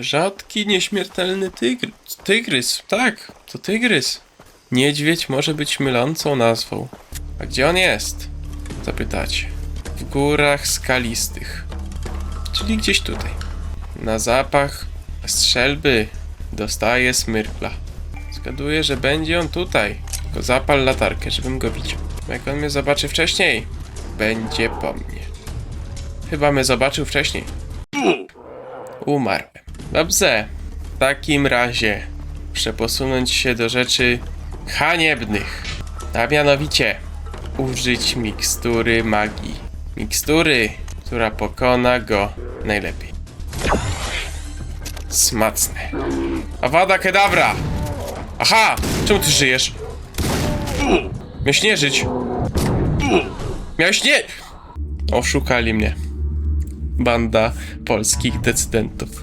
Rzadki, nieśmiertelny tygr... tygrys. Tak, to tygrys. Niedźwiedź może być mylącą nazwą. A gdzie on jest? Zapytacie. W górach skalistych. Czyli gdzieś tutaj. Na zapach strzelby dostaje smyrkla. Zgaduję, że będzie on tutaj. Tylko zapal latarkę, żebym go widział. Jak on mnie zobaczy wcześniej, będzie po mnie. Chyba mnie zobaczył wcześniej. Umarłem. Dobrze. W takim razie muszę posunąć się do rzeczy haniebnych. A mianowicie użyć mikstury magii. Mikstury, która pokona go najlepiej. Smacne. Awada kedabra! Aha! Czemu ty żyjesz? Miałeś nie żyć. Miałeś nie... Oszukali mnie. Banda polskich decydentów.